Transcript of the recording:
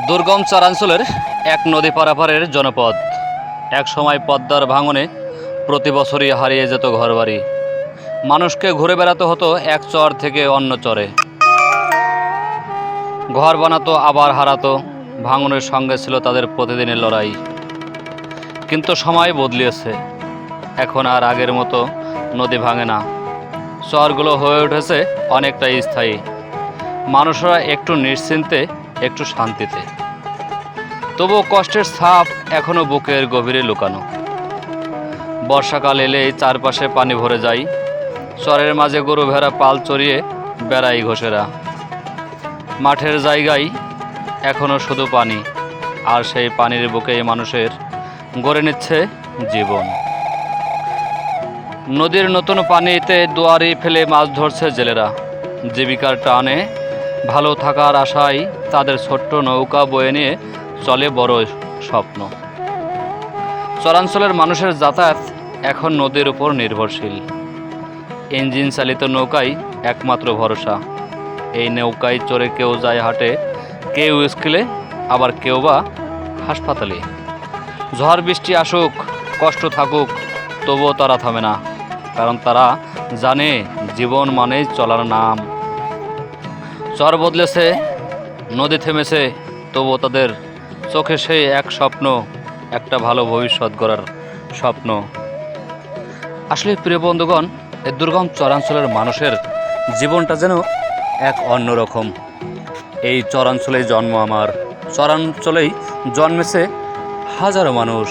দুর্গম চরাঞ্চলের এক নদী পারাপারের জনপদ। এক সময় পদ্মার ভাঙনে প্রতি বছরই হারিয়ে যেত ঘরবাড়ি। মানুষকে ঘুরে বেড়াতে হতো এক চর থেকে অন্য চরে। ঘর বানাতো, আবার হারাতো, ভাঙনের সঙ্গে ছিল তাদের প্রতিদিনের লড়াই। কিন্তু সময় বদলিয়েছে। এখন আর আগের মতো নদী ভাঙে না। চরগুলো হয়ে উঠেছে অনেকটাই স্থায়ী। মানুষরা একটু নিশ্চিন্তে একটু শান্তিতে। তবুও কষ্টের ছাপ এখনও বুকের গভীরে লুকানো। বর্ষাকাল এলেই চারপাশে পানি ভরে যায় চরের মাঝে গরু ভেড়া পাল চড়িয়ে বেড়াই ঘোষেরা। মাঠের জায়গায় এখনও শুধু পানি, আর সেই পানির বুকেই মানুষের গড়ে নিচ্ছে জীবন। নদীর নতুন পানিতে দুয়ারি ফেলে মাছ ধরছে জেলেরা। জীবিকার টানে ভালো থাকার আশায় তাদের ছোট্ট নৌকা বয়ে নিয়ে চলে বড় স্বপ্ন। চরাঞ্চলের মানুষের যাতায়াত এখন নদীর উপর নির্ভরশীল। ইঞ্জিন চালিত নৌকাই একমাত্র ভরসা। এই নৌকায় চড়ে কেউ যায় হাটে, কেউ স্কুলে, আবার কেউ বা হাসপাতালে। ঝড় বৃষ্টি আসুক, কষ্ট থাকুক, তবুও তারা থামে না, কারণ তারা জানে জীবন মানেই চলার নাম। চর বদলেছে, নদী থেমেছে, তবুও তাদের চোখে সেই এক স্বপ্ন, একটা ভালো ভবিষ্যৎ গড়ার স্বপ্ন। আসলে প্রিয় বন্ধুগণ এই দুর্গম চরাঞ্চলের মানুষের জীবনটা যেন এক অন্যরকম এই চরাঞ্চলেই জন্ম আমার, চরাঞ্চলেই জন্মেছে হাজারো মানুষ।